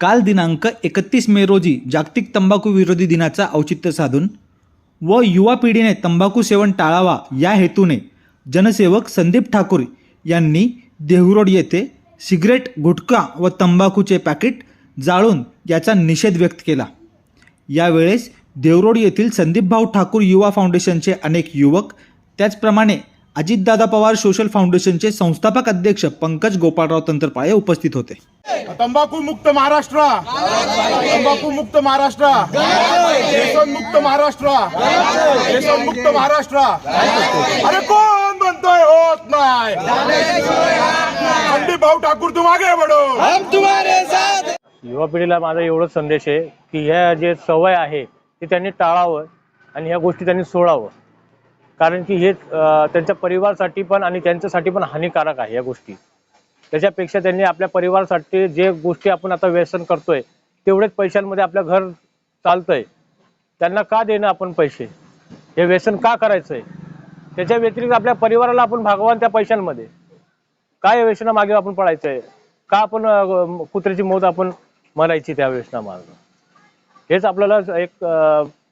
काल दिनांक एकतीस मे रोजी जागतिक तंबाखू विरोधी दिनाचा औचित्य साधून व युवा पिढीने तंबाखू सेवन टाळावा या हेतूने जनसेवक संदीप ठाकूर यांनी देहुरोड येथे सिगरेट गुटखा व तंबाखूचे पॅकेट जाळून याचा निषेध व्यक्त केला. यावेळेस देवरोड येथील संदीपभाऊ ठाकूर युवा फाउंडेशनचे अनेक युवक त्याचप्रमाणे अजितदादा पवार सोशल फाउंडेशनचे संस्थापक अध्यक्ष पंकज गोपाळराव तंत्रपाळे उपस्थित होते. तंबाखू मुक्त महाराष्ट्र. तंबाखू मुक्त महाराष्ट्र. व्यसन मुक्त महाराष्ट्र. व्यसन मुक्त महाराष्ट्र. अरे कोण म्हणतोय होत नाही? संदीप भाऊ ठाकूर तुम आगे बढो युवा पिढीला माझा एवढंच संदेश आहे की ह्या जे सवय आहे ते त्यांनी टाळावं आणि ह्या गोष्टी त्यांनी सोडावं. कारण की हे त्यांच्या परिवारासाठी पण आणि त्यांच्यासाठी पण हानिकारक आहे या गोष्टी. त्याच्यापेक्षा त्यांनी आपल्या परिवारासाठी जे गोष्टी आपण आता व्यसन करतोय तेवढेच पैशांमध्ये आपलं घर चालतंय. त्यांना का देणं आपण पैसे? हे व्यसन का करायचंय? त्याच्या व्यतिरिक्त आपल्या परिवाराला आपण भागवान त्या पैशांमध्ये. काय या व्यसनामागे आपण पडायचंय का आपण कुत्र्याची मौत आपण मरायची त्या व्यसनामार्ग हेच आपल्याला एक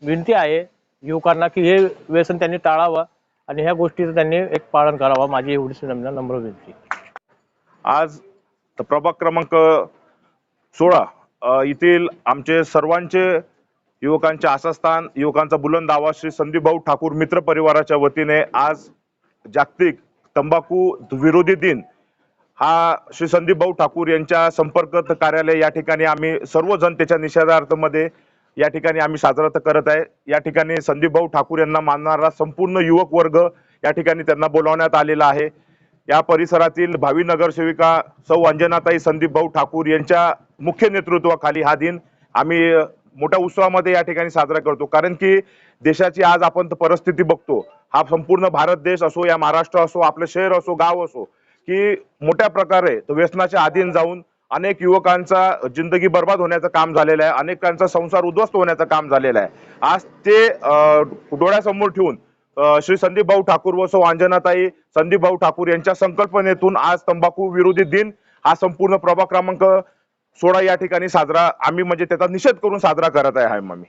विनंती आहे. युवकांना की हे व्यसन त्यांनी टाळावं आणि ह्या गोष्टीचं त्यांनी एक पालन करावं. माझी एवढीच नम्र नम्र विनंती. आज प्रभाग क्रमांक सोळा येथील आमचे सर्वांचे युवकांचे आशास्थान युवकांचा बुलंद आवाज श्री संदीप भाऊ ठाकूर मित्र परिवाराच्या वतीने आज जागतिक तंबाखू विरोधी दिन हा श्री संदीप भाऊ ठाकूर यांच्या संपर्क कार्यालय या ठिकाणी आम्ही सर्वजण त्याच्या निषेधार्थमध्ये या ठिकाणी आम्ही साजरा तर करत आहे. या ठिकाणी संदीप भाऊ ठाकूर यांना मानणारा संपूर्ण युवक वर्ग या ठिकाणी त्यांना बोलावण्यात आलेला आहे. या परिसरातील भावी नगरसेविका सौ अंजनाताई संदीप भाऊ ठाकूर यांच्या मुख्य नेतृत्वाखाली हा दिन आम्ही मोठ्या उत्सवामध्ये या ठिकाणी साजरा करतो. कारण की देशाची आज आपण परिस्थिती बघतो. हा संपूर्ण भारत देश असो या महाराष्ट्र असो आपलं शहर असो गाव असो की मोठ्या प्रकारे व्यसनाच्या अधीन जाऊन अनेक युवकांचा जिंदगी बर्बाद होण्याचं काम झालेलं आहे. अनेकांचा संसार उद्ध्वस्त होण्याचं काम झालेलं आहे. आज ते डोळ्यासमोर ठेवून श्री संदीप भाऊ ठाकूर व सौ अंजनाताई संदीप भाऊ ठाकूर यांच्या संकल्पनेतून आज तंबाखू विरोधी दिन हा संपूर्ण प्रभाग क्रमांक सोळा या ठिकाणी साजरा आम्ही म्हणजे त्याचा निषेध करून साजरा करत आहे आम्ही